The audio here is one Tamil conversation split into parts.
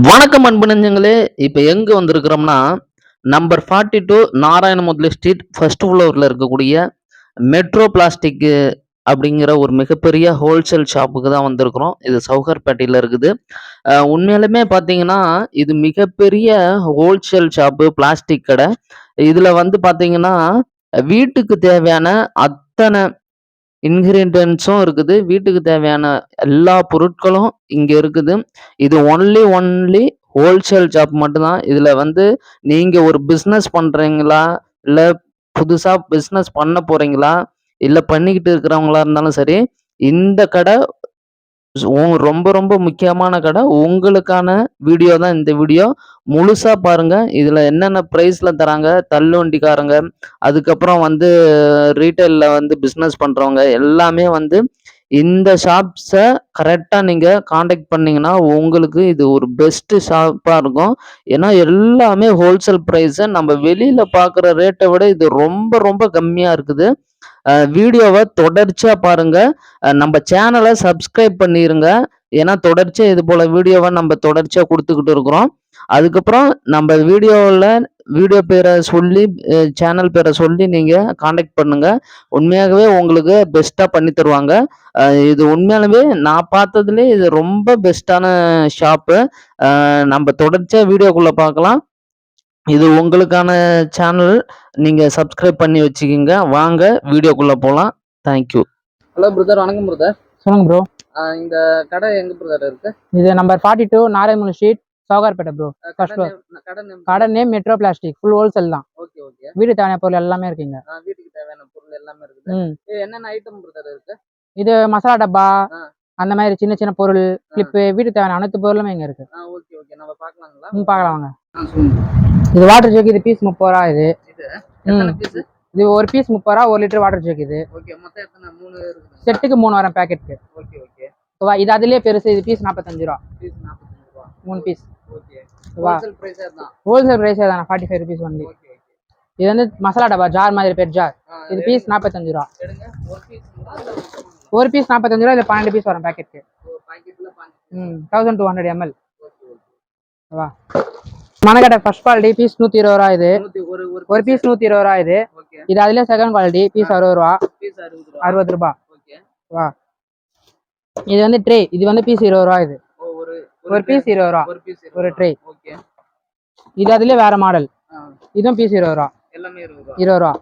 வணக்கம் அன்பு நெஞ்சங்களே இப்போ எங்கே வந்திருக்கிறோம்னா number forty two Narayanamudali street first ஃப்ளோரில் இருக்கக்கூடிய மெட்ரோ பிளாஸ்டிக்கு அப்படிங்கிற ஒரு மிகப்பெரிய ஹோல்சேல் ஷாப்புக்கு தான் வந்திருக்கிறோம். இது சவுகர்பேட்டையில் இருக்குது. உண்மையிலுமே உண்மையாலுமே பார்த்தீங்கன்னா இது மிகப்பெரிய ஹோல்சேல் ஷாப்பு பிளாஸ்டிக் கடை. இதில் வந்து பார்த்தீங்கன்னா வீட்டுக்கு தேவையான அத்தனை இன்கிரீடியன்ஸும் இருக்குது. வீட்டுக்கு தேவையான எல்லா பொருட்களும் இங்கே இருக்குது. இது ஒன்லி ஒன்லி ஹோல்சேல் ஷாப் மட்டும்தான். இதில் வந்து நீங்கள் ஒரு பிஸ்னஸ் பண்ணுறீங்களா இல்லை புதுசாக பிஸ்னஸ் பண்ண போகிறீங்களா இல்லை பண்ணிக்கிட்டு இருக்கிறவங்களா இருந்தாலும் சரி இந்த கடை உ- ரொம்ப ரொம்ப முக்கியமான கடை. உங்களுக்கான வீடியோ தான் இந்த வீடியோ முழுசாக பாருங்கள் இதில் என்னென்ன ப்ரைஸில் தராங்க தள்ளுவண்டிக்காரங்க அதுக்கப்புறம் வந்து ரீட்டைலில் வந்து பிஸ்னஸ் பண்ணுறவங்க எல்லாமே வந்து இந்த ஷாப்ஸை கரெக்டாக நீங்கள் காண்டாக்ட் பண்ணிங்கன்னா உங்களுக்கு இது ஒரு பெஸ்ட்டு ஷாப்பாக இருக்கும். ஏன்னா எல்லாமே ஹோல்சேல் ப்ரைஸை நம்ம வெளியில் பார்க்குற ரேட்டை விட இது ரொம்ப ரொம்ப கம்மியாக இருக்குது. வீடியோவை தொடர்ச்சியாக பாருங்கள் நம்ம சேனலை சப்ஸ்கிரைப் பண்ணிடுங்க ஏன்னா தொடர்ச்சியாக இது போல் வீடியோவை நம்ம தொடர்ச்சியாக கொடுத்துக்கிட்டு இருக்கிறோம். அதுக்கப்புறம் நம்ம வீடியோவில் வீடியோ பேரை சொல்லி சேனல் பேரை சொல்லி நீங்கள் காண்டாக்ட் பண்ணுங்கள் உண்மையாகவே உங்களுக்கு பெஸ்ட்டாக பண்ணி தருவாங்க. இது உண்மையாலுமே நான் பார்த்ததுலே இது ரொம்ப பெஸ்ட்டான ஷாப்பு நம்ம தொடர்ச்சியாக வீடியோக்குள்ளே பார்க்கலாம். இது உங்களுக்கான சேனல் நீங்கள் சப்ஸ்கிரைப் பண்ணி வச்சுக்கிங்க. வாங்க வீடியோக்குள்ளே போகலாம் தேங்க்யூ ஹலோ பிரதர் வணக்கம் பிரதர் சொல்லுங்க ப்ரோ இந்த கடை எங்கே பிரதர் இருக்கு? இது number forty two Narayanamudali street Sowcarpet bro First floor. கடை name metro plastic full wholesale தான். Okay okay. வீடு தேவையான பொருள் எல்லாமே இருக்குங்க. வீட்டுக்கு தேவையான பொருள் எல்லாமே இது என்னென்ன ஐட்டம் பிரதர் இருக்கு? இது மசாலா டப்பா. அந்த மாதிரி சின்ன சின்ன பொருள் கிளிப்பு வீட்டுக்கு தேவையான அனைத்து பொருளுமே இங்க இருக்கு. Okay okay. நம்ம பார்க்கலாங்களா? ம் பார்க்கலாம் வாங்க. இது வாட்டர் ஜெக் இது பீஸ் முப்பது ரூபா இது. இது? எத்தனை பீஸ் இது ஒரு பீஸ் முப்பது ரூபா ஒரு லிட்டர் வாட்டர் ஜெக் இது. ஓகே மொத்தம் எத்தனை? மூணு இருக்குது. செட்டுக்கு மூணு வரும் பேக்கெட்டுக்கு ஓகே. ஓகேவா இது அதுலயே பெருசு இது பீஸ் நாற்பத்தஞ்சு ரூபா. மூணு பீஸ் ஓகே வா. ஹோல்சேல் ப்ரைஸே தான் ஃபார்ட்டி ஃபைவ் ருபீஸ் ஒன்லி இது வந்து மசாலா டப்பா ஜார் மாதிரி பெட் ஜார் இது பீஸ் நாற்பத்தஞ்சு ரூபா. ஒரு இல்லை பீஸ் நாற்பத்தஞ்சு ரூபா இது பன்னெண்டு பீஸ் வரும் பாஞ்சு ம் தௌசண்ட் டூ ஹண்ட்ரட் எம்எல் வா. மணக்கடை ஃபர்ஸ்ட் குவாலிட்டி பீஸ் நூற்றி இருபது ரூபா இது. ஒரு பீஸ் நூற்றி இருபது ரூபா இது. இது அதுலேயே செகண்ட் குவாலிட்டி பீஸ் அறுபது ரூபா. அறுபது ரூபா. வா. இது வந்து ட்ரே இது வந்து பீஸ் இருபது ரூபா இது. ஒரு பீஸ் இருபது ரூபா. ஒரு. ஓகே இது அதுலேயே வேற மாடல் இதுவும் பீஸ் இருபது ரூபா. இருபது ரூபா.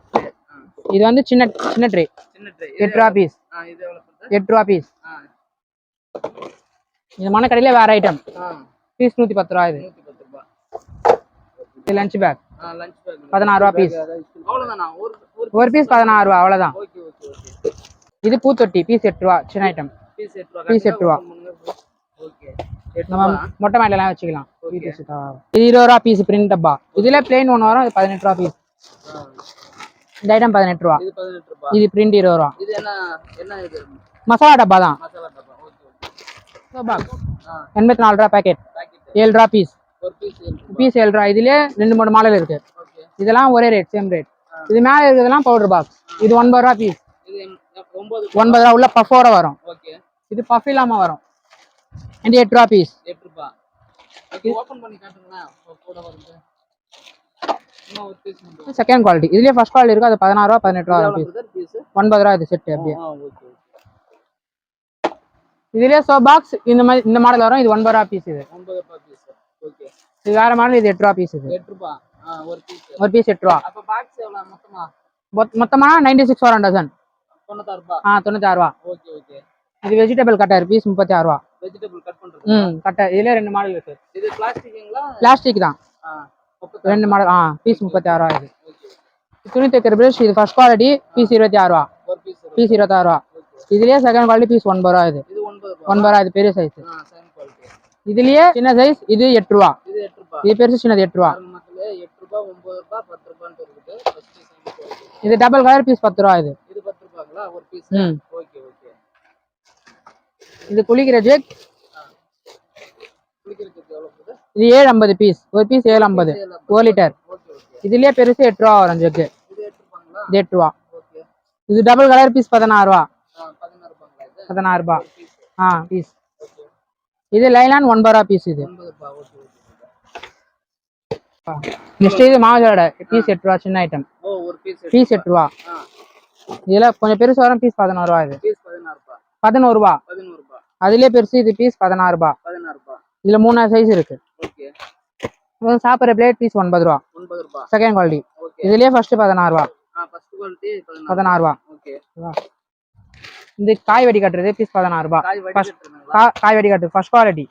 இது வந்து சின்ன சின்ன ட்ரே ட்ரை எட்டு ரூபா பீஸ் எட்டு ரூபா பீஸ் இது மணக்கடையில வேற ஐட்டம் பீஸ் நூற்றி பத்து ரூபா இது. லஞ்ச் பேக் பதினாறு ரூபா பீஸ் ஒரு பீஸ் பதினாறு ரூபா ஓகே இது பூத்தொட்டி பீஸ் எட்டு ரூபா சின்ன ஐட்டம் பீஸ் எட்டு ரூபா நம்ம மொட்டை மாடிலாம் வச்சுக்கலாம். இது இருபது ரூபா பீஸ் பிரிண்ட் டப்பா. இதுல பிளெயின் ஒன்று வரும் இது பதினெட்டு ரூபா பீஸ் இந்த ஐட்டம் பதினெட்டு ரூபா. இது பிரிண்ட் இருபது ரூபா. மசாலா டப்பா தான். எண்பத்தி நாலு ரூபா பேக்கெட் ஏழு ரூபா பீஸ் பீஸ் ஏழு ரூபா. இதுலயே ரெண்டு மூணு மாடல் இருக்கு. இதெல்லாம் ஒரே ரேட் சேம் ரேட் இது மேலே இருக்கிறதுலாம் பவுடர் பாக்ஸ் இது ஒன்பது ரூபா பீஸ் ஒன்பது ரூபா. உள்ள பஃபோட வரும். இது பஃப் இல்லாம வரும். இது எட்டு ரூபா பீஸ் எட்டு ரூபா ஓப்பன் பண்ணி காட்டுங்களேன். செகண்ட் குவாலிட்டி இதுலயே ஃபர்ஸ்ட் குவாலிட்டி இருக்கு அது பதினாறு ரூபா பதினெட்டு ரூபா பீஸ் ஒன்பது ரூபா இது செட் அப்படியே. இதுலயே சோ பாக்ஸ் இந்த மாதிரி இந்த மாடல் வரும் இது ஒன்பது ரூபா பீஸ் இது. ஒன்பது ரூபா பீஸ் ஓகே இது வேற மாடல் இது எட்டு ரூபா பீஸ் இது. எட்டு ரூபா? ஒரு பீஸ் ஒரு பீஸ் எட்டு ரூபா. அப்போ பாக்ஸ் எவ்வளோ மொத்தமா? மொத்- மொத்தமா நைன்டி சிக்ஸ் வரும் டசன் தொண்ணூத்தாறு ரூபா. ஆ தொண்ணூத்தாறு ரூபா. ஓகே ஓகே இது வெஜிடபிள் கட்டர் பீஸ் முப்பத்தி ஆறு ரூபா. வெஜிடபிள் கட் பண்றது. ம் கட்டர் இதுல ரெண்டு மாடல் இருக்கு. இது பிளாஸ்டிக்குங்களா பிளாஸ்டிக் தான். ரெண்டு மாடல் ஆ பீஸ் முப்பத்தி ஆறு ரூபா இது. துணி தைக்கிற பிரஷ் இது ஃபர்ஸ்ட் குவாலிட்டி பீஸ் இருபத்தி ஆறு ரூபா பீஸ் இருபத்தாறு. ரூபா. இதுலயே செகண்ட் குவாலிட்டி பீஸ் ஒன்பது ரூபா இது. ஒன்பது ரூபா. இது பெரிய சைஸ் இதுலயே சின்ன சைஸ் இது எட்டு ரூபா. இது பெருசு சின்னது எட்டு ரூபா. இது டபுள் கலர் பீஸ் பத்து ரூபா இது. இது பத்து ரூபாங்களா? ஒரு பீஸ் ம். இது குளிக்கிற ஜெக். இது ஏழு ஐம்பது பீஸ் ஒரு பீஸ் ஏழு ஐம்பது. ஒரு லிட்டர் இதுலயே பெருசு எட்டு ரூபா வரும் ஜெக்கு. இது எட்டு ரூபா. இது டபுள் கலர் பீஸ் பதினாறு ரூபா. பதினாறு ரூபா. ஆ பீஸ் இது லைலான் ஒன்பது ரூபா பீஸ் இது. நெக்ஸ்ட் இது மாவட்டோட பீஸ் எட்டு ரூபா சின்ன ஐட்டம் பீஸ் எட்டு ரூபா. இதுல கொஞ்சம் பெருசு வரும் பீஸ் பதினோரு ரூபா இது. பதினோரு ரூபா. அதுலயே பெருசு இது பீஸ் பதினாறு ரூபா. இதுல மூணு சைஸ் இருக்கு. சாப்பிட்ற பிளேட் பீஸ் ஒன்பது ரூபா. செகண்ட் குவாலிட்டி இதுலயே ஃபர்ஸ்ட் பதினாறு ரூபா. பதினாறு ரூபா. இந்த காய் வடி கட்டுறது பீஸ் பதினாறு ரூபா. காய் வடி கட்டு ஃபர்ஸ்ட் குவாலிட்டி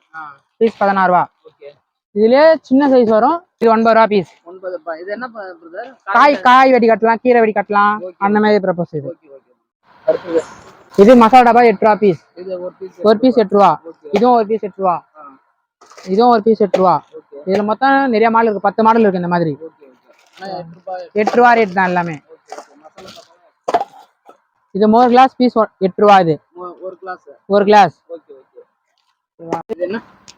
பீஸ் பதினாறு ரூபா. இதுலயே சின்ன சைஸ் வரும். இது ஒன்பது ரூபா பீஸ் ஒன்பது ரூபாய் இது என்ன பிரதர் காய் காய் வெடி கட்டலாம் கீரை வெடி கட்டலாம். அந்த மாதிரி ப்ரப்போஸ் இது. இது மசாலா டப்பா எட்டு ரூபா பீஸ் ஒரு பீஸ் எட்டு ரூபா. இதுவும் ஒரு பீஸ் எட்டு ரூபா. இதுவும் ஒரு பீஸ் எட்டு ரூபா. இதுல மொத்தம் நிறைய மாடல் இருக்கு. பத்து மாடல் இருக்கு இந்த மாதிரி. எட்டு ரூபா ரேட் தான் எல்லாமே. இது மோர் கிளாஸ் பீஸ் எட்டு ரூபா இது. ஒரு கிளாஸ் ஒரு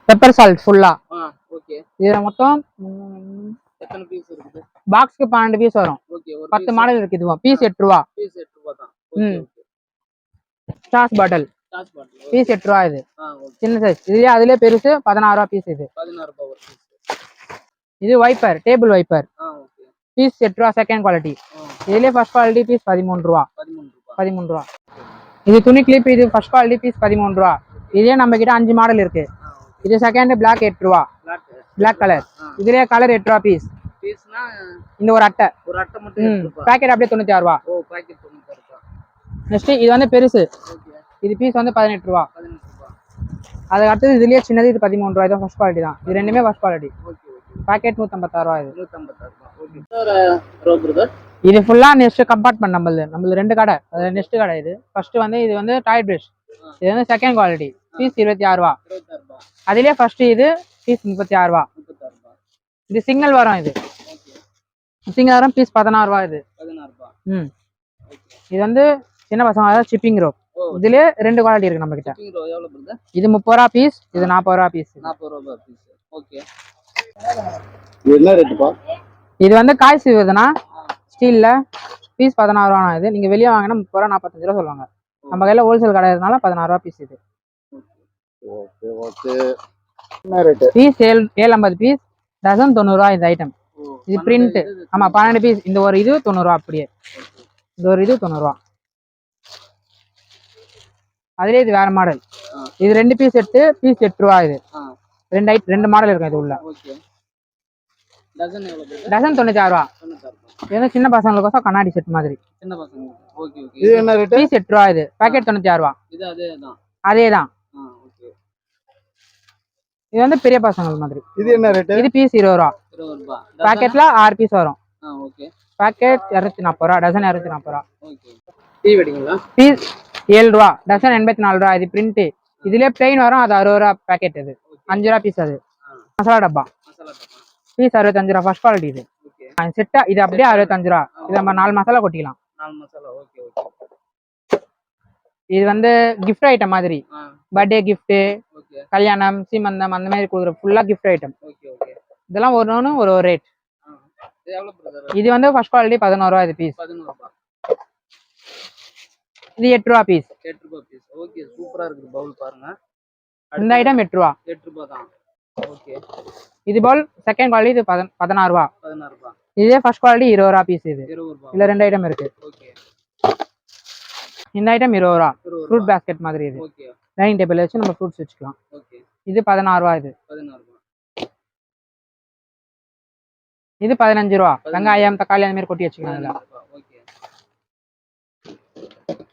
பெப்பர் சால்ட் ஃபுல்லா இதுல மொத்தம் பாக்ஸ்க்கு பன்னெண்டு பீஸ் வரும். பத்து மாடல் இருக்கு இதுவும். பீஸ் எட்டு ரூபா. பீஸ் எட்டு ரூபாய் தான். ஸ்டாஸ் பாட்டில் பீஸ் எட்டு ரூபா இது. சின்ன சைஸ் இதுலயே அதுலயே பெருசு பதினாறு ரூபா பீஸ் இது. இது வைப்பர் டேபிள் வைப்பர் பீஸ் எட்டு ரூபா செகண்ட் குவாலிட்டி இதுலயே ஃபர்ஸ்ட் குவாலிட்டி பீஸ் பதிமூணு ரூபா. பதிமூணு ரூபா. இது துணி கிளிப் இது ஃபர்ஸ்ட் குவாலிட்டி பீஸ் பதிமூணு ரூபா. இதே நம்ம கிட்ட அஞ்சு மாடல் இருக்கு. இது செகண்ட் பிளாக் எட்டு ரூபா. Black colour. இதுலயே கலர் எட்டு ரூபா பீஸ் இந்த ஒரு அட்டை. ஒரு அட்டை மட்டும் பேக்கெட் அப்படியே தொண்ணூத்தி ஆறு ரூபா. ஓ பாக்கெட் தொண்ணூத்தாறு ரூபாய் நெக்ஸ்ட் இது வந்து பெருசு. இது பீஸ் வந்து பதினெட்டு ரூபா. அதுக்கு அடுத்தது இதுலயே சின்னது இது பதிமூணு ரூபாய் தான் ஃபர்ஸ்ட் குவாலிட்டி தான். இது ரெண்டுமே ஃபர்ஸ்ட் குவாலிட்டி பேக்கெட் நூற்றம்பத்தாறு ரூபா இது. இது ஃபுல்லா நெக்ஸ்ட் கம்பார்ட்மெண்ட் நம்மளது. நம்மளது ரெண்டு கடை. அது நெக்ஸ்ட் கடை இது. ஃபர்ஸ்ட் வந்து இது வந்து டாய் பிரஷ் இது வந்து செகண்ட் குவாலிட்டி பீஸ் இருபத்தி ஆறு ரூபா. அதுலயே ஃபர்ஸ்ட் இது பீஸ் முப்பத்தி ஆறு ரூபா. இது சிங்கிள் வரும் இது. சிங்கிள் வரும் பீஸ் பதினாறு ரூபா இது. ம். இது வந்து சின்ன பசங்க ஷிப்பிங் ரோப் ஓ. இதுலயே ரெண்டு குவாலிட்டி இருக்கு நம்ம கிட்ட ரோ இது முப்பது ரூபா பீஸ் இது நாற்பது ரூபா பீஸ் நாற்பது ரூபாய் பீஸ் ஓகே இது என்ன ரேட்டுப்பா? இது வந்து காய் சீவுதுன்னா ஸ்டீல்ல பீஸ் பதினாறு ரூபா இது. நீங்க வெளியே வாங்கினா முப்பது ரூபா நாற்பத்தஞ்சு ரூபா சொல்லுவாங்க. நம்ம கையில ஹோல்சேல் கடை இருந்தால பதினாறு ரூபா பீஸ் இது. Okay okay. என்ன ரேட்டு? பீஸ் ஏழு ஏழு ஐம்பது பீஸ் டசன் தொண்ணூறுரூவா இந்த ஐட்டம் இது பிரிண்ட் ஆமா பன்னெண்டு பீஸ் இந்த ஒரு இது தொண்ணூறுரூவா அப்படியே. இந்த ஒரு இது தொண்ணூறுரூவா அதுலேயே இது வேற மாடல். இது ரெண்டு பீஸ் எட்டு பீஸ் எட்டு ரூபா இது. ரெண்டு ஐட் ரெண்டு மாடல் இருக்கும் இது உள்ள. டசன் டசன் தொண்ணூத்தாறு ரூபா. தொண்ணூத்தாறு வந்து சின்ன பசங்களுக்கோசம் கண்ணாடி செட் மாதிரி. சின்ன பசங்க ஓகே ஓகே. இது என்ன ரேட்டு பீஸ் எட்டு ரூபா இது. பேக்கெட் தொண்ணூத்தி ஆறு ரூபா. இது அதே தான். அதே இது வந்து பெரிய பசங்கள் மாதிரி. இது என்ன ரேட்டு இது பீஸ் இருபது ரூபா. இருபது ரூபாய் பேக்கெட்ல ஆறு பீஸ் வரும். ஆ ஓகே. பேக்கெட் இரநூத்தி நாற்பது ரூபா. டசன் இரநூத்தி நாற்பது ரூபா. ஓகே. டீ வெடிங்களா? பீஸ் ஏழு ரூபா. டசன் எண்பத்தி நாலு ரூபா. இது பிரிண்ட் இதுலயே பிளெயின் வரும். அது அறுபது ரூபா பேக்கெட் இது. அஞ்சு ரூபா பீஸ் அது. மசாலா டப்பா. பீஸ் அறுபத்தஞ்சு ரூபா. ஃபர்ஸ்ட் குவாலிட்டி இது. செட்டா இது அப்படியே அறுபத்தஞ்சு ரூபா. இது நம்ம நாலு மசாலா கொட்டிக்கலாம். இது வந்து கிஃப்ட் ஐட்டம் மாதிரி. பர்த்டே ஓகே கல்யாணம் சீமந்தம் அந்த மாதிரி கொடுக்குற ஃபுல்லா கிஃப்ட் ஐட்டம் இதெல்லாம் ஒரு ஒன்று ஒரு ஒரு ரேட் இது வந்து ஃபர்ஸ்ட் குவாலிட்டி பதினோரு ரூபா இது பீஸ் இது எட்டு ரூபா பீஸ் எட்டு ரூபாய் பீஸ் ஓகே சூப்பரா இருக்குது பவுல் பாருங்க. இந்த ஐட்டம் எட்டு ரூபா. எட்டு ரூபாய் தான். ஓகே இது பவுல் செகண்ட் குவாலிட்டி இது பதன் பதினாறு ரூபா. பதினாறு ரூபாய் இதே ஃபர்ஸ்ட் குவாலிட்டி இருபது ரூபா பீஸ் இது. இருபது ரூபாய் இதுல ரெண்டு ஐட்டம் இருக்கு. ஓகே இந்த ஐட்டம் இருபது ரூபா. ஃப்ரூட் பேஸ்கெட் மாதிரி இது. ஓகே டைனிங் டேபிள் வச்சு நம்ம ஃப்ரூட்ஸ் வச்சுக்கலாம். ஓகே இது பதினாறு ரூபா இது. பதினாறு ரூபாய் இது பதினஞ்சு ரூபா. வெங்காயம் தக்காளி அந்த மாதிரி கொட்டி வச்சுக்கலாம் இதுல பதினாறு ரூபாய் ஓகே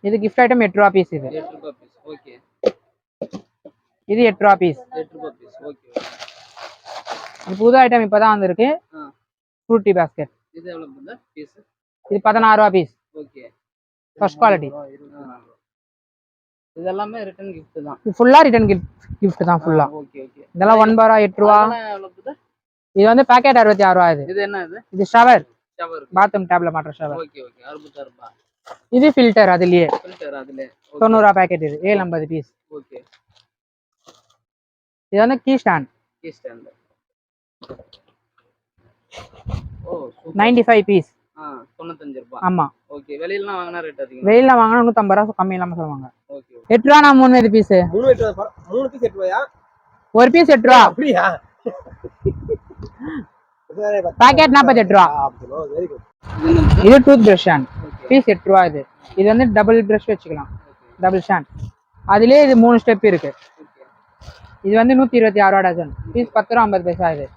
இது கிஃப்ட் ஐட்டம் எட்டு ரூபா பீஸ் இது. ரூபாய் இது எட்டு ரூபா பீஸ் ரூபாய் புது ஐட்டம் இப்பதான் வந்திருக்கு. ஃப்ரூட்டி பேஸ்கெட் இது பதினாறு ரூபா பீஸ் ஓகே ஃபர்ஸ்ட் குவாலிட்டி இது எல்லாமே ரிட்டர்ன் கிஃப்ட் தான். ஃபுல்லா ரிட்டர்ன் கிஃப்ட் கிஃப்ட் தான் ஃபுல்லா ஓகே ஓகே இதெல்லாம் ஒன்பது ரூபா எட்டு ரூபா. அதெல்லாம் எவ்வளோ பிரதர் இது வந்து பேக்கெட் அறுபத்தி ஆறு ரூபா இது. இது என்ன இது? இது ஷவர் ஷவர் பாத்ரூம் டேப்ல மாட்டுற ஷவர் ஓகே ஓகே அறுபத்தாறு ரூபாய் இது ஃபில்டர் அதுலயே. ஃபில்டர் அதுல தொண்ணூறுரூவா பேக்கெட் இது. ஏழு ஐம்பது பீஸ் ஓகே இது வந்து key stand key stand ninety five piece தொண்ணூத்தஞ்சு ரூபாய். ஆமா. ஓகே வெளியிலலாம் வாங்கினா ரேட் அதிகம்? வாங்கினா நூற்றம்பது ரூபா கம்மி இல்லாம சொல்லுவாங்க. ஓகே எட்டு ரூபா நான் மூணு பீஸ் மூணு எட்டு ரூபா மூணு பீஸ் எட்டு ரூபாயா? ஒரு பீஸ் எட்டு ரூபா. அப்படியா? பேக்கெட் நாற்பத்தி எட்டு ரூபா வெரி குட் இது டூத் பிரஷ் பீஸ் எட்டு ரூபா இது. இது வந்து டபுள் பிரஷ் வச்சுக்கலாம். டபுள் ஷான் அதுலயே இது மூணு ஸ்டெப் இருக்கு. இது வந்து நூத்தி இருபத்தி ஆறு ரூபா டசன் பீஸ் பத்து ரூபா ஐம்பது பைசா இது.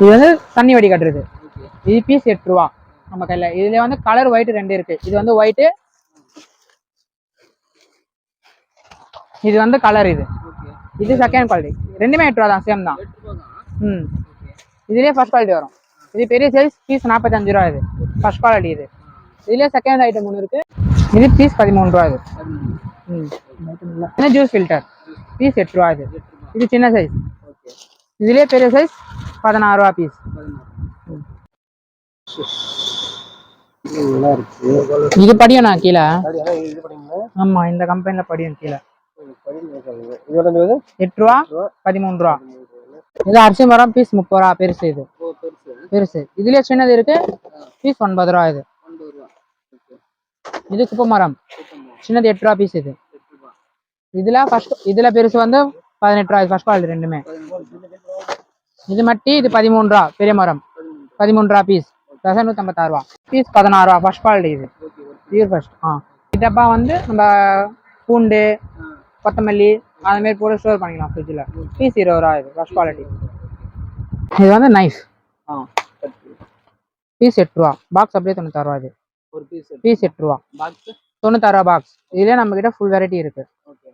இது வந்து தண்ணி வடி கட்டுறது. இது பீஸ் எட்டு ரூபா நம்ம கையில. இதுல வந்து கலர் ஒயிட் ரெண்டு இருக்கு. இது வந்து ஒயிட் இது வந்து கலர் இது. இது செகண்ட் குவாலிட்டி ரெண்டுமே எட்டு ரூபா தான். சேம் தான். ம். இதுலயே ஃபர்ஸ்ட் குவாலிட்டி வரும். இது பெரிய சைஸ் பீஸ் நாற்பத்தஞ்சு ரூபா இது. ஃபர்ஸ்ட் குவாலிட்டி இது. இதுலயே செகண்ட் ஐட்டம் ஒன்று இருக்கு. இது பீஸ் பதிமூணு ரூபா இது. ம். என்ன ஜூஸ் ஃபில்டர் பீஸ் எட்டு ரூபா இது. இது சின்ன சைஸ் இதுலயே பெரிய சைஸ் பதினாறு ரூபா பீஸ் இது படியும் நான் கீழே. ஆமா இந்த கம்பெனில படியும் கீழே. எட்டு ரூபா பதிமூணு ரூபா. இது அரிசி மரம் பீஸ் முப்பது ரூபா பெருசு இது. பெருசு இதுலயே சின்னது இருக்கு. பீஸ் ஒன்பது ரூபா இது. இது குப்பை மரம் சின்னது எட்டு ரூபா பீஸ் இது. இதுல ஃபர்ஸ்ட் இதுல பெருசு வந்து பதினெட்டு ரூபா ஃபர்ஸ்ட் குவாலிட்டி ரெண்டுமே. இது மட்டி இது பதிமூணு ரூபா பெரிய மரம். பதிமூணு. ரூபா பீஸ். தசை நூற்றம்பத்தாறு ரூபா. பீஸ் பதினாறு ரூபா ஃபர்ஸ்ட் குவாலிட்டி இது. பியூர் ஃபர்ஸ்ட் ஆ. டப்பா வந்து நம்ம பூண்டு கொத்தமல்லி அது மாதிரி போட்டு ஸ்டோர் பண்ணிக்கலாம் ஃப்ரிட்ஜில் பீஸ் இருபது ரூபா இது ஃபர்ஸ்ட் குவாலிட்டி இது வந்து நைஃப் ஆ பீஸ் எட்டு ரூபா பாக்ஸ் அப்படியே தொண்ணூத்தாறு ரூபா இது. ஒரு பீஸ் பீஸ் எட்டு ரூபா பாக்ஸ் தொண்ணூத்தாறு ரூபா பாக்ஸ் இதுலேயே நம்ம கிட்ட ஃபுல் வெரைட்டி இருக்கு. ஓகே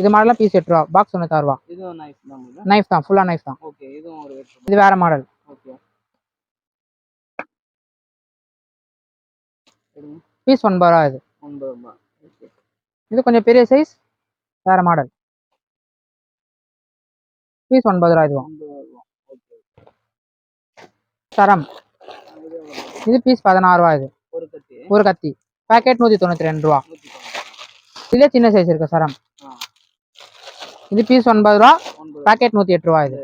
இது மாடலாம் பீஸ் எட்டு ரூபா பாக்ஸ் தொண்ணூத்தாறு ரூபா. இதுவும் நைஸ் தான் நைஃப் தான். ஃபுல்லாக நைஃப் தான். ஓகே இதுவும் ஒரு இது வேற மாடல் ஓகே பீஸ் ஒன்பது ரூபா இது. ஒன்பது ஓகே இது கொஞ்சம் பெரிய சைஸ் வேற மாடல் பீஸ் ஒன்பது ரூபா இதுவும். சரம். இது பீஸ் பதினாறு ரூபா இது. ஒரு கத்தி. பேக்கெட் நூற்றி தொண்ணூற்றி ரெண்டு ரூபா. இதுலேயே சின்ன சைஸ் இருக்கு சரம். இது பீஸ் ஒன்பது ரூபா பேக்கெட் நூற்றி எட்டு ரூபா இது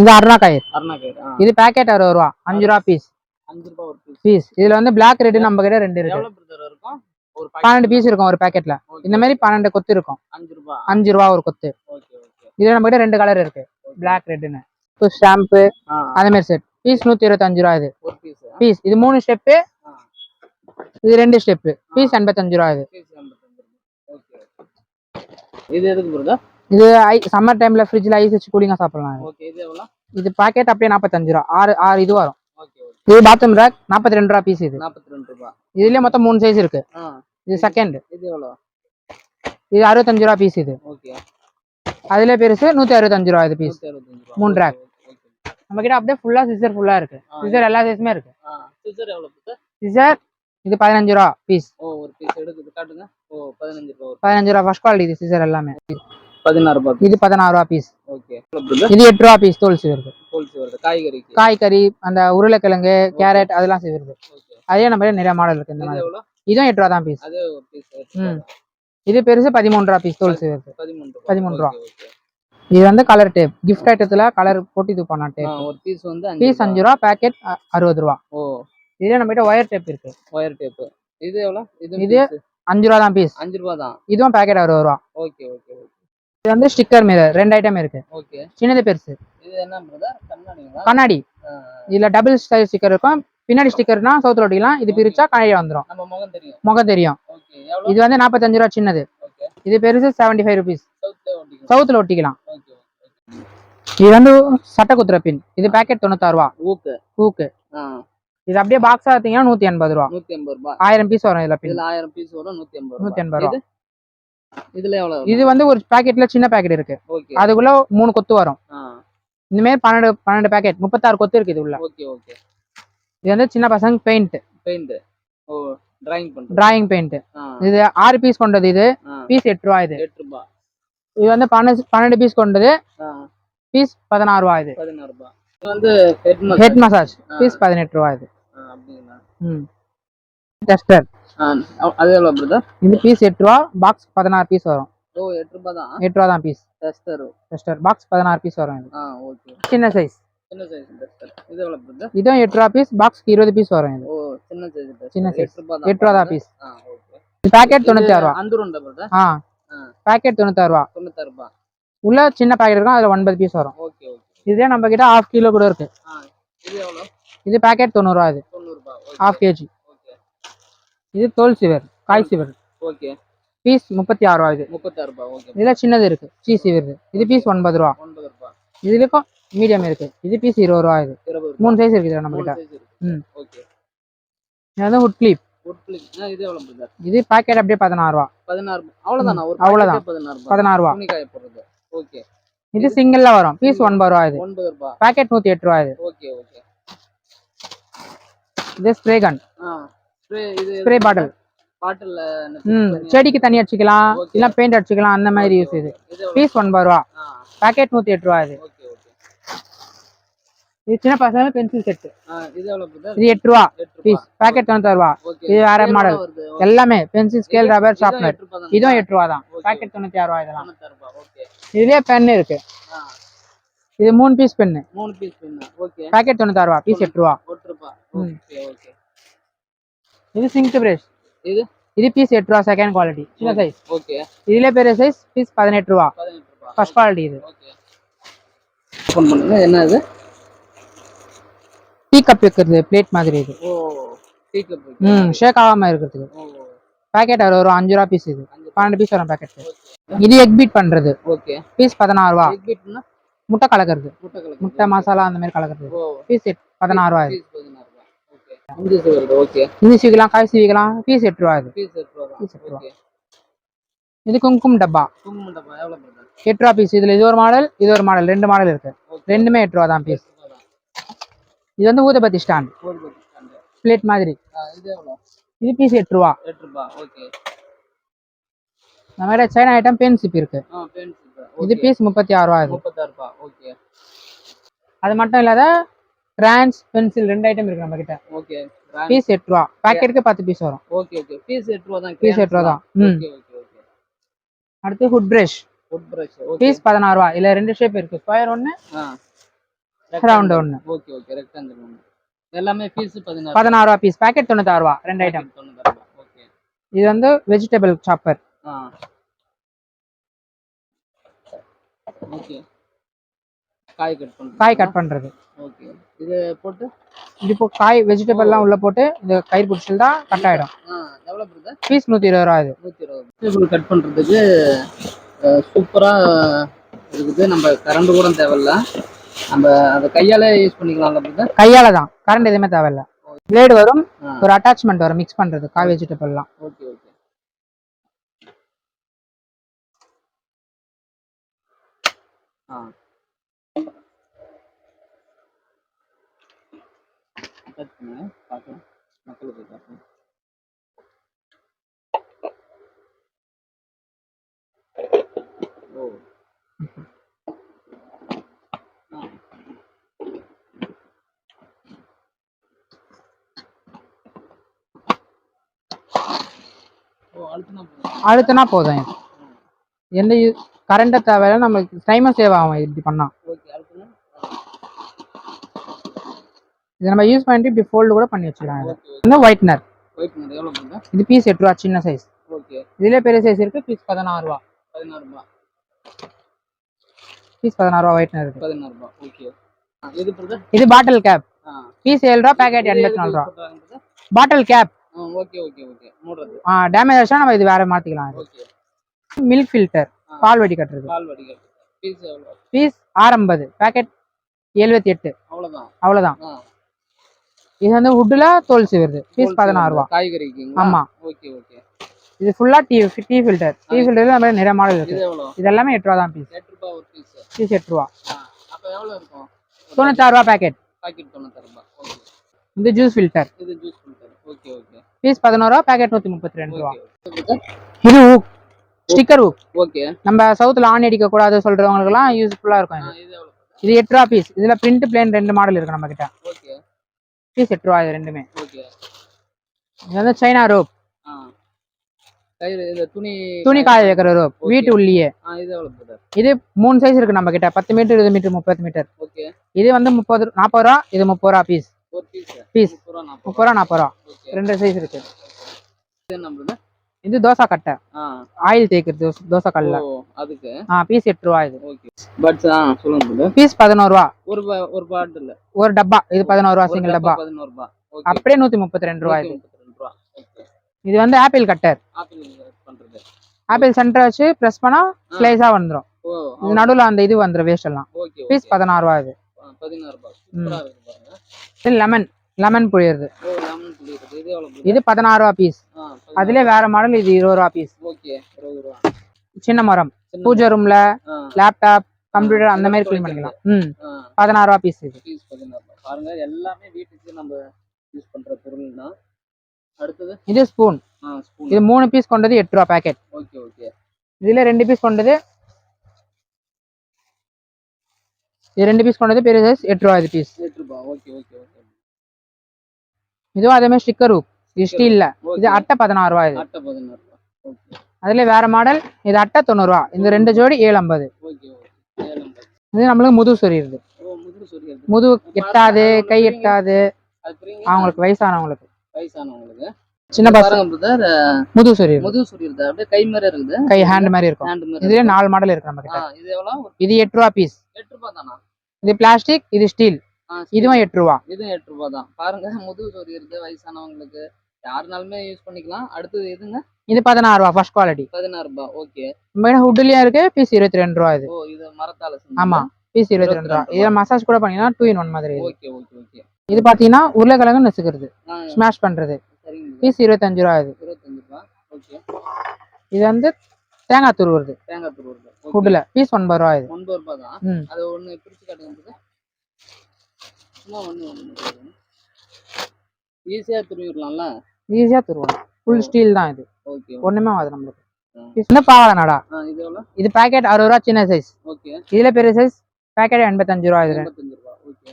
இது அருணா கயிறு இது பேக்கெட் அறுபது ரூபா அஞ்சு ரூபா பீஸ் பீஸ் இதுல வந்து பிளாக் ரெட் நம்ம கிட்ட ரெண்டு இருக்கு. பன்னெண்டு பீஸ் இருக்கும் ஒரு பேக்கெட்ல இந்த மாதிரி பன்னெண்டு கொத்து இருக்கும். அஞ்சு ரூபா ஒரு கொத்து. இதுல நம்ம கிட்ட ரெண்டு கலர் இருக்கு. பிளாக் ரெட்னு ஷாம்பு அதே மாதிரி செட் பீஸ் நூத்தி இருபத்தஞ்சு ரூபா இது. பீஸ் இது மூணு ஸ்டெப்பு இது ரெண்டு ஸ்டெப்பு பீஸ் எண்பத்தஞ்சு ரூபா இது. இது எதுக்கு பிரதர் இது ஐ சம்மர் டைம்ல ஃப்ரிட்ஜ்ல ஐஸ் வச்சு கூலிங்கா சாப்பிடலாம் இது. பாக்கெட் அப்படியே நாற்பத்தஞ்சு ரூபா. ஆறு ஆறு இது வரும். இது பாத்ரூம் ரேக் நாற்பத்தி ரெண்டு ரூபா பீஸ் இது. நாற்பத்தி ரெண்டு ரூபாய் இதுலயே மொத்தம் மூணு சைஸ் இருக்கு. இது செகண்ட் இது எவ்வளோ? இது அறுபத்தஞ்சு ரூபா பீஸ் இது. ஓகே அதுல பெருசு நூத்தி அறுபத்தஞ்சு ரூபா இது பீஸ் ரூபா. மூணு rack. நம்ம கிட்ட அப்படியே ஃபுல்லா சிசர் ஃபுல்லா இருக்கு. சிசர் எல்லா சைஸுமே இருக்கு. சிசர் எவ்வளோ பிரதர் சிசர் இது பதினஞ்சு ரூபா பீஸ் ஓ ஒரு பீஸ் எடுக்குது. காட்டுங்க. ஓ பதினஞ்சு ரூபா பதினஞ்சு ரூபா ஃபர்ஸ்ட் குவாலிட்டி இது சிசர் எல்லாமே. பதினாறு ரூபாய் இது பதினாறு ரூபா பீஸ் ஓகே. இது? எட்டு ரூபா பீஸ் தோல் சிவருது ஹோல்சேல் வருது காய்கறிக்கு காய்கறி அந்த உருளைக்கிழங்கு கேரட் அதெல்லாம் சிவருது அதே நம்ம நிறைய மாடல் இருக்கு இந்த மாதிரி. இதுவும் எட்டு ரூபா தான் பீஸ் அதே ஒரு பீஸ் ம். இது பெருசு பதிமூணு ரூபா பீஸ் தோல் சிவருது பதிமூணு ரூபா. இது வந்து கலர் டேப் கிஃப்ட் ஐட்டத்துல கலர் போட்டு இது பண்ண ஆ, டேப் ஒரு பீஸ் வந்து பீஸ் அஞ்சு ரூபா பேக்கெட் அறுபது ரூபா. ஓ. இதுல நம்ம கிட்ட ஒயர் டேப் இருக்கு. ஒயர் டேப் இது எவ்வளோ? இது அஞ்சு ரூபா தான் பீஸ் அஞ்சு ரூபா தான். இதுவும் பேக்கெட் அறுபது ரூபா. ஓகே ஓகே இது வந்து ஸ்டிக்கர் மிரர் ரெண்டு ஐட்டம் இருக்கு. ஓகே சின்னது பெருசு. இது என்ன பிரதர் கண்ணாடி. இதுல டபுள் சைஸ் ஸ்டிக்கர் இருக்கும். பின்னாடி ஸ்டிக்கர்னா சவுத்துல ஒட்டிக்கலாம். இது பிரிச்சா கண்ணாடி வந்துடும் முகம் தெரியும். முகம் இது வந்து நாற்பத்தஞ்சு ரூபா சின்னது. இது பெருசு செவன்டி ஃபைவ் ருபீஸ் சவுத்துல ஒட்டிக்கலாம். இது வந்து சட்டை குத்துற பின் இது பேக்கெட் தொண்ணூத்தாறு ரூபா. ஊக்கு. ஹூக்கு ஆ. இது அப்படியே பாக்ஸா பார்த்தீங்கன்னா நூத்தி எண்பது ரூபா. நூத்தி எண்பது ரூபாய் ஆயிரம் பீஸ் வரும் இதுல பின் ஆயிரம் பீஸ் வரும் நூத்தி எண்பது நூத்தி எண்பது ரூபா. இது? இதுல எவ்வளவு இது வந்து ஒரு பாக்கெட்ல சின்ன பாக்கெட் இருக்கு. அதுக்குள்ள மூணு கொத்து வரும். இந்த மாதிரி பன்னெண்டு பன்னெண்டு பாக்கெட் முப்பத்தாறு கொத்து இருக்கு இது உள்ள. Okay okay. இது வந்து சின்ன பசங்க பெயிண்ட் பெயிண்ட் ஓ. டிராயிங் பெயிண்ட் இது ஆறு பீஸ் கொண்டது இது. பீஸ் எட்டு ரூபா இது. இது வந்து பன்னெண்டு பன்னெண்டு பீஸ் கொண்டது. பீஸ் பதினாறு ரூபா இது. வந்து ஹெட் மசாஜ். பீஸ் பதினெட்டு ரூபா இது. டஸ்டர் அது பிரதர் இது பீஸ் எட்டு ரூபா பாக்ஸ் பதினாறு பீஸ் வரும். ஓ எட்டு ரூபாய் தான்? எட்டு ரூபா தான் பீஸ் டெஸ்டர் டஸ்டர் பாக்ஸ் பதினாறு பீஸ் வரும் சின்ன சைஸ் சின்ன சைஸ் டெஸ்டர் இது எவ்வளவு பிரதர் இதுவும் எட்டு ரூபா பீஸ் பாக்ஸ்க்கு இருபது பீஸ் வரும் இது. ஓ சின்ன சைஸ். எட்டு ரூபா பீஸ் ஆ ஓகே பேக்கெட் தொண்ணூத்தி ஆறு ரூபா. அந்துருண்டா பிரதர் ஆ. ஆ. பேக்கெட் தொண்ணூத்தாறு ரூபா. தொண்ணூத்தாறு ரூபாய் உள்ள சின்ன பாக்கெட் இருக்கும் அதுல ஒன்பது பீஸ் வரும். ஓகே ஓகே இதே நம்ம கிட்ட ஹாஃப் கிலோ கூட இருக்கு. இது எவ்வளோ இது பாக்கெட் இது. ஹாஃப் கேஜி இது தோல் சிவர் காய் சிவர். ஓகே பீஸ் முப்பத்தி ஆறு ரூபா இது. முப்பத்தாறு ஓகே இதுல சின்னது இருக்கு. சீஸ் சிவர் இது. பீஸ் ஒன்பது ரூபா. ஒன்பது இதுலக்கும் மீடியம் இருக்கு. இது பீஸ் இருபது ரூபா இது. மூணு சைஸ் இருக்குது நம்ம கிட்ட ம். ஓகே. இது ஹுட் கிளிப் இது பாக்கெட் அப்படியே பதினாறு ரூபா. பதினாறு அவ்வளோதானா packet பதினாறு ரூபா. ஓகே. இது சிங்கிள்ல வரும். பீஸ் ஒன்பது ரூபா இது. ஒன்பது பாக்கெட் நூத்தி எட்டு ரூபா இது. Okay okay. இது spray gun spray bottle bottle ம் செடிக்கு தண்ணி அடிச்சுக்கலாம் இல்ல பெயிண்ட் அடிச்சுக்கலாம் அந்த மாதிரி யூஸ் இது. பீஸ் ஒன்பது ரூபா. பாக்கெட் நூத்தி எட்டு ரூபா இது. இது சின்ன பசங்க பென்சில் செட் ஆ இது எட்டு ரூபா. பீஸ் பாக்கெட் தொண்ணூத்தாறு ரூபா. இது வேற மாடல் எல்லாமே பென்சில் ஸ்கேல் ரப்பர் ஷார்ப்னர்? இதுவும் எட்டு ரூபா தான். பாக்கெட் தொண்ணூத்தி ஆறு ரூபா இதெல்லாம். இதுலயே பென் இருக்கு. இது மூணு பீஸ் பென்னு மூணு பீஸ் பின்ன ஓகே பாக்கெட் தொண்ணூத்தாறு ரூபா. பீஸ் எட்டு ரூபா. இது சிங்க் பிரஷ் இது? இது பீஸ் எட்டு ரூபா செகண்ட் குவாலிட்டி சின்ன சைஸ் ஓகே இதுல பெரிய சைஸ் பீஸ் பதினெட்டு ரூபா. ஃபர்ஸ்ட் குவாலிட்டி இது. ஓகே ஃபோன் பண்ணுங்க. என்ன இது? டீ கப் வைக்கிறது பிளேட் மாதிரி இது. ம் ஷேக் ஆகாம இருக்கிறதுக்கு. பாக்கெட் அறுபது ரூபா அஞ்சு ரூபா பீஸ் இது. பன்னெண்டு பீஸ் வரும் பாக்கெட் இது எக் பீட் பண்றது. ஓகே. பீஸ் பதினாறு ரூபா. எக் பீட்னா முட்டை கலக்கிறது. முட்டை மசாலா அந்த மாதிரி கலக்கிறது. பீஸ் பதினாறு ரூபா இது. இது சீவிக்கலாம் காய் சீவிக்கலாம் பீஸ் எட்டு ரூபா இது. பீஸ் எட்டு ரூபா இது குங்குமம் டப்பா. எட்டு ரூபா பீஸ் இதுல இது ஒரு மாடல் இது ஒரு மாடல் ரெண்டு மாடல் இருக்கு. ரெண்டுமே எட்டு ரூபா தான் பீஸ் இது வந்து ஊதபத்தி ஸ்டாண்ட் பிளேட் மாதிரி. இது பீஸ் எட்டு ரூபா. நம்ம கிட்ட சைனா ஐட்டம் பென் சிப் இருக்கு. இது பீஸ் முப்பத்தி ஆறு ரூபா ஓகே. அது மட்டும் இல்லாத கிரான்ஸ் பென்சில் ரெண்டு ஐட்டம் இருக்கு நம்ம கிட்ட. ஓகே பீஸ் எட்டு ரூபா. பாக்கெட்டுக்கு பத்து பீஸ் வரும். Okay okay. பீஸ் எட்டு ரூபா தான் பீஸ் எட்டு ரூபா தான். அடுத்து hood brush foot brush piece பதினாறு ரூபா. இதுல ரெண்டு ஷேப் இருக்கு. ஸ்கொயர் ஒன்னு ரவுண்ட் ஒன்னு ஓகே ஓகே ரெக்டாங்கிள் ஒன்று எல்லாமே பீஸ் பதினாறு. பதினாறு ரூபா பீஸ் பாக்கெட் தொண்ணூத்தாறு ரூபா ரெண்டு ஐட்டம் ஓகே இது வந்து வெஜிடபிள் சாப்பர் ஆ. ஓகே காய் கட் பண்ணுறது காய் கட் பண்றது. ஓகே இது போட்டு? இப்போ காய் வெஜிடபிள்லாம் உள்ள போட்டு இந்த கயிறு பிடிச்சிருந்தா கட் ஆயிடும். ஆ எவ்வளோ பிரதர் பீஸ் நூத்தி இருபது ரூபா இது நூற்றி இருபது. வெஜிடபிள் கட் பண்ணுறதுக்கு சூப்பராக இருக்குது. நம்ம கரண்ட் கூட தேவையில்ல. நம்ம அதை கையாலே யூஸ் பண்ணிக்கலாம்ல பிரதர் கையால தான். கரண்ட் எதுவுமே தேவையில்ல. பிளேடு வரும் ஒரு அட்டாச்மெண்ட் வரும் மிக்ஸ் பண்றது காய் வெஜிடபிள்லாம். Okay okay. பார்க்கலாம். மக்களுக்கு ஓ. அழுத்தினா போதும் எந்த கரண்ட்டை தேவையில்ல நமக்கு டைமும் சேவ் ஆகும் இப்படி பண்ணா. ஓகே அழுத்தினா? இதை நம்ம யூஸ் பண்ணிட்டு இப்படி ஃபோல்டு கூட பண்ணி வச்சுக்கலாம் இது. ஒயிட்னர் இது பீஸ் எட்டு ரூபா சின்ன சைஸ் ஓகே இதுல பெரிய சைஸ் இருக்கு பீஸ் பதினாறு ரூபா. பதினாறு ரூபாய் பீஸ் பதினாறு ரூபா ஒயிட்னர் இருக்கு. பதினாறு ரூபாய் ஓகே இது பாட்டில் கேப் பீஸ் ஏழு ரூபா பேக்கெட் எண்பத்தி நாலு ரூபா. Bottle cap okay okay okay. மூடுறது. Damage ஆச்சுன்னா நம்ம இது வேற மாத்திக்கலாம் ஓகே. மில்க் ஃபில்டர் பால் வடி கட்டுறது. கால் வடிகட்டு பீஸ் எவ்வளோ பீஸ் ஆறம்பது. பேக்கெட் எழுபத்தி எட்டு. அவ்வளோதான் அவ்வளவுதான். ஆ. இது வந்து வுட்ல தோல் சிவருது. பீஸ் பதினாறு ரூபா. காய்கறிக்கு ஆமா. Okay okay. இது ஃபுல்லா டீ டீ ஃபில்டர் டீ ஃபில்டர்ல நம்ம நிறைய மாடல் இருக்கு இது எல்லாமே எட்டு ரூபா தான் பீஸ் எட்டு ரூபாய் ஒரு பீஸ் பீஸ் எட்டு ரூபா. ஆ. அப்போ எவ்வளோ இருக்கும்? தொண்ணூத்தாறு ரூபா பேக்கெட் பாக்கெட் தொண்ணூத்தாறு ரூபாய் ஓகே. இது ஜூஸ் ஃபில்டர் இது ஜூஸ் பண்ணுறது ஓகே ஓகே. பீஸ் பதினோரு ரூபா பேக்கெட் நூத்தி முப்பத்தி ரெண்டு ரூபா. இது ஊக் ஸ்டிக்கர் ஊக் ஓகே நம்ம சவுத்துல ஆணி அடிக்க கூடாது சொல்றவங்களுக்குலாம் யூஸ்ஃபுல்லா இருக்கும் இது. இது எட்டு ரூபா பீஸ் இதுல பிரிண்ட் பிளேன் ரெண்டு மாடல் இருக்கு நம்ம கிட்ட ஓகே பீஸ் எட்டு ரூபா இது ரெண்டுமே. ஓகே இது வந்து சைனா ரோப் துணி துணி காய வைக்கிற ரோப் வீட்டு உள்ளியே. ஆ இது மூணு சைஸ் இருக்கு நம்ம கிட்ட பத்து மீட்டர் இருபது மீட்டர் முப்பது மீட்டர் ஓகே இது வந்து முப்பது நாற்பது ரூபா இது முப்பது ரூபா பீஸ் பீஸ் முப்பது ரூபா நாற்பது ரூபா. ரூபா ரெண்டு சைஸ் இருக்கு. இது தோசை கட்டை. ஆயில் தேய்க்கிறது தோசை- கல்ல. அதுக்கு? ஆ பீஸ் எட்டு ரூபா இது. பட்ஸ் ஆ சொல்லுங்க. பீஸ் பதினோரு ரூபா. ஒரு ஒரு பாட்டில் ஒரு டப்பா. இது பதினோரு ரூபா சிங்கிள் டப்பா பதினோரு ஓகே அப்படியே நூத்தி முப்பத்தி ரெண்டு ரூபா இது. ரூபா. இது வந்து ஆப்பிள் கட்டர். ஆப்பிள் சென்டர் வச்சு பிரஸ் பண்ணா ஸ்லைஸா வந்துரும். இது நடுவுல அந்த இது வந்துரும் வேஸ்ட் எல்லாம். பீஸ் பதினாறு ரூபா இது. பதினாறு ரூபாய் லெமன் லெமன் புழியறது. இது பதினாறு ரூபா பீஸ் அதுல வேற மாடல் இது இருபது ரூபா பீஸ் ரூபா. சின்ன மரம். பூஜை ரூம்ல லேப்டாப் கம்ப்யூட்டர் அந்த மாதிரி க்ளீன் பண்ணிக்கலாம். ம். பதினாறு ரூபா பீஸ் இது. பாருங்க எல்லாமே வீட்டுக்கு நம்ம யூஸ் பண்ற பொருள் தான் அடுத்தது? இது ஸ்பூன் இது மூணு பீஸ் கொண்டது எட்டு ரூபா பேக்கெட் ஓகே ஓகே. இதுல ரெண்டு பீஸ் கொண்டது இது ரெண்டு பீஸ் கொண்டது பெரிய சைஸ் எட்டு ரூபா இது பீஸ் எட்டு ஓகே ஓகே ஓகே. இதுவும் அதே மாதிரி ஸ்டிக்கர் ஹூக் இது ஸ்டீல்ல இது அட்டை பதினாறு இது. ரூபாய். ஓகே அதுல வேற மாடல் இது அட்டை தொண்ணூறு ரூபா இந்த ரெண்டு ஜோடி ஏழு ஐம்பது. இது நம்மளுக்கு முதுகு சொரியுது முதுகு எட்டாது கை எட்டாது. அவங்களுக்கு வயசானவங்களுக்கு. வயசானவங்களுக்கு. சின்ன பசங்க. முதுகு அப்படியே கை மாதிரி இருக்குது. கை ஹேண்ட் மாதிரி இருக்கும். இதுல நாலு மாடல் இருக்கு நம்ம கிட்ட இது எவ்வளவு? இது எட்டு ரூபா பீஸ் எட்டு ரூபாய் தானா? இது பிளாஸ்டிக் இது ஸ்டீல் இதுவும் எட்டு ரூபா இதுவும் எட்டு ரூபாய் தான். பாருங்க முதுகு சொரியிறது வயசானவங்களுக்கு. யாருனாலுமே யூஸ் பண்ணிக்கலாம். அடுத்தது எதுங்க? இது பதினாறு ரூபா ஃபர்ஸ்ட் குவாலிட்டி பதினாறு ரூபாய் ஓகே நம்ம ஹுட்லயும் இருக்கு பீஸ் இருபத்தி ரெண்டு ரூபா இது. ஓ இது மரத்தால ஆமா பீஸ் இருபத்தி ரெண்டு ரூபா இதுல மசாஜ் கூட பண்ணீங்கன்னா டூ இன் ஒன் மாதிரி. ஓகே ஓகே ஓகே இது பாத்தீங்கன்னா உருளைக்கிழங்கு நசுக்கிறது. ஸ்மாஷ் பண்றது. பீஸ் இருபத்தஞ்சு ரூபா இது. இருபத்தஞ்சு ரூபாய் ஓகே இது வந்து தேங்காய் துருவுறது. தேங்காய் ஓகே ஃபுட்ல பீஸ் ஒன்பது ரூபா இது. ஒன்பது ரூபாய் தான் அது ஒண்ணு பிரிச்சு காட்டுங்க சும்மா ஒண்ணு ஒண்ணு ஈஸியா துருவிடலாம்ல? ஈஸியா துருவோம் ஃபுல் ஸ்டீல் தான் இது. ஓகே ஒண்ணுமே ஆகாது நம்மளுக்கு. சின்ன பாவாடை நடா. இது பேக்கெட் அறுபது ரூபா சின்ன சைஸ் ஓகே இதுல பெரிய சைஸ் பேக்கெட் எண்பத்தஞ்சு ரூபா இது எண்பத்தஞ்சு ரூபாய் ஓகே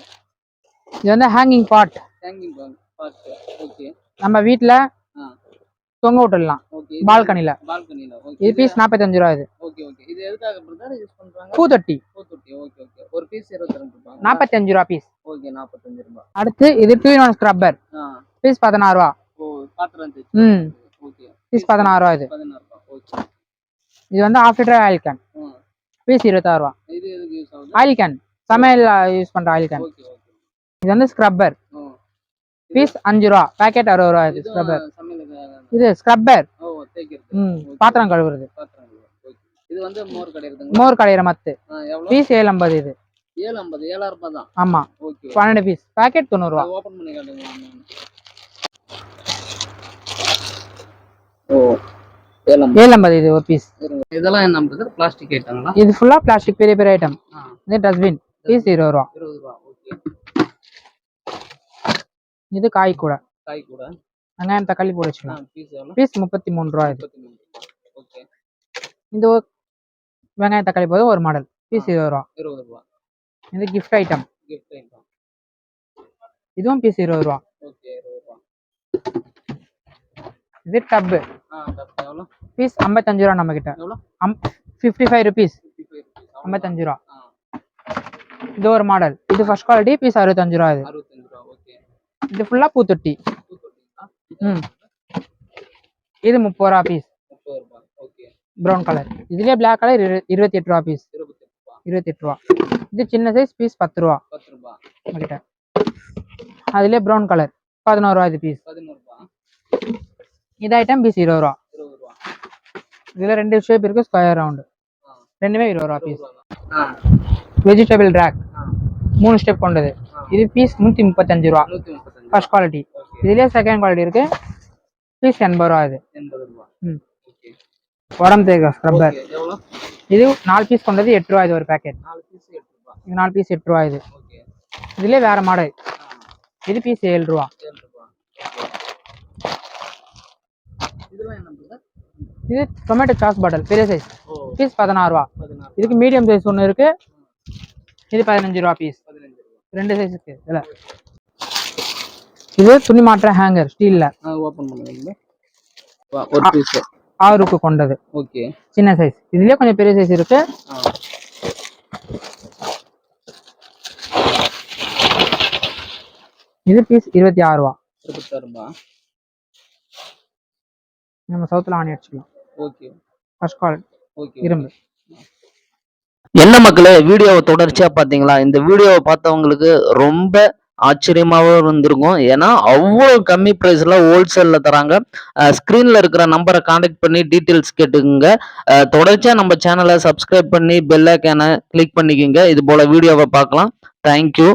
இது வந்து ஹேங்கிங் பாட் தேங்கிங் பேங்க் பாஸ்ட் ஓகே நம்ம வீட்ல ஆ. தொங்க விட்டுடலாம். ஓகே பால்கனில இது பீஸ் நாற்பத்தஞ்சு ரூபா இது. ஓகே ஓகே இது எதுக்காக பிரதர் யூஸ் பண்றாங்க? பூத்தொட்டி. பூத்தொட்டி ஓகே ஓகே ஒரு பீஸ் இருபத்தி ரெண்டு ரூபாய் நாற்பத்தஞ்சு ரூபா பீஸ் ஓகே நாற்பத்தஞ்சு ரூபாய் அடுத்து இது two in one scrubber piece பதினாறு ரூபா. ஓ பாத்திரம் தேய்ச்சி ம். ஓகே. பீஸ் பதினாறு ரூபா இது. பதினாறு ஓகே. இது வந்து half litre oil can piece இருபத்தாறு ரூபா. இது எதுக்கு யூஸ் ஆகுது? ஆயில் கேன் சமையல் யூஸ் பண்ற ஆயில் கேன் ஓகே ஓகே. இது வந்து ஸ்க்ரப்பர் பீஸ் அஞ்சு ரூபா. பேக்கெட் அறுபது ரூபா இது ஸ்க்ரப்பர் இது ஸ்க்ரப்பர் ம் பாத்திரம் கழுவுறது. இது வந்து மோர் கடையிற மத்து. பீஸ் ஏழு ஐம்பது இது. ஏழு ஐம்பது ஏழாயிரம் ரூபாய் தான். ஆமா. ஓகே பன்னெண்டு பீஸ் பேக்கெட் தொண்ணூறுரூவா ஓப்பன் பண்ணி காட்டுங்க ஓ ஏழு ஐம்பது ஏழு ஐம்பது இது ஒரு பீஸ். இதெல்லாம் என்ன பிரதர் பிளாஸ்டிக் ஐட்டங்களா இது ஃபுல்லா பிளாஸ்டிக் பெரிய பெரிய ஐட்டம் இது டஸ்ட்பின் பீஸ் இருபது ரூபா. இருபது ரூபா ஓகே இது காய் கூட காய் கூட வெங்காயம் தக்காளி போட்டு ஆ வச்சுக்கலாம். பீஸ் முப்பத்தி மூணு ரூபா இது. இந்த வெங்காயம் தக்காளி போதும் ஒரு மாடல் பீஸ் இருபது ரூபா. இருபது ரூபா. இது கிஃப்ட் ஐட்டம் கிஃப்ட் ஐட்டம் இதுவும் பீஸ் இருபது ரூபா. ஓகே இருபது ரூபா. இது டப்பு பீஸ் ஐம்பத்தஞ்சு ரூபா நம்ம கிட்ட ஃபிஃப்டி ஃபைவ் ருபீஸ் ஐம்பத்தஞ்சு ரூபா. இது ஒரு மாடல் இது ஃபர்ஸ்ட் குவாலிட்டி பீஸ் அறுபத்தஞ்சு ரூபா இது. இது ஃபுல்லா பூத்தொட்டி. ம். இது முப்பது ரூபா பீஸ் ப்ரௌன் கலர் இதுலயே பிளாக் கலர் இருபத்தி எட்டு ரூபா பீஸ் இருபத்தெட்டு ரூபா. இது சின்ன சைஸ் பீஸ் பத்து ரூபா. நம்மகிட்ட அதுலயே ப்ரௌன் கலர் பதினோரு ரூபா இது பீஸ் இது ஐட்டம் பீஸ் இருபது ரூபா. இதுல ரெண்டு ஷேப் இருக்கு ஸ்கொயர் ரவுண்டு ரெண்டுமே இருபது ரூபா பீஸ் வெஜிடபிள் ரேக் மூணு ஸ்டெப் கொண்டது. இது பீஸ் நூத்தி முப்பத்தஞ்சு ரூபா. நூற்றி ஃபர்ஸ்ட் குவாலிட்டி இதுலயே செகண்ட் குவாலிட்டி இருக்கு. பீஸ் எண்பது ரூபா இது. ம். உடம்பு தேய்க்க ஸ்க்ரப்பர் இது நாலு பீஸ் கொண்டது எட்டு ரூபா இது ஒரு பேக்கெட் இது நாலு பீஸ் எட்டு ரூபா இது. இதுலயே வேற மாடல். இது பீஸ் ஏழு ரூபா. இது டொமேட்டோ சாஸ் பாட்டில் பெரிய சைஸ் பீஸ் பதினாறு ரூபா. இதுக்கு மீடியம் சைஸ் ஒன்று இருக்கு. இது பதினஞ்சு ரூபா பீஸ் ரெண்டு சைஸ் இருக்கு இதுல. இது துணி மாற்ற ஹேங்கர் ஸ்டீல்ல ஓப்பன் பண்ணுங்க ஒரு பீஸ் ஆறுக்கு கொண்டது. ஓகே. சின்ன சைஸ் இதுலயே கொஞ்சம் பெரிய சைஸ் இருக்கு. இது பீஸ் இருபத்தி ஆறு ரூபா. நம்ம சவுத்தில் ஆணி அடிச்சுக்கலாம். ஓகே. ஃபர்ஸ்ட் கால் ஓகே இரும்பு. என்ன மக்களே வீடியோவை தொடர்ச்சியா பாத்தீங்களா இந்த வீடியோவை பார்த்தவங்களுக்கு ரொம்ப ஆச்சரியமாகவும் இருந்திருக்கும். ஏன்னா அவ்வளோ கம்மி ப்ரைஸில் ஹோல்சேலில் தராங்க. ஸ்க்ரீனில் இருக்கிற நம்பரை காண்டாக்ட் பண்ணி டீட்டெயில்ஸ் கேட்டுக்குங்க. தொடர்ச்சியாக நம்ம சேனலை சப்ஸ்கிரைப் பண்ணி பெல் ஐக்கானை கிளிக் பண்ணிக்கோங்க. இது போல் வீடியோவை பார்க்கலாம். தேங்க்யூ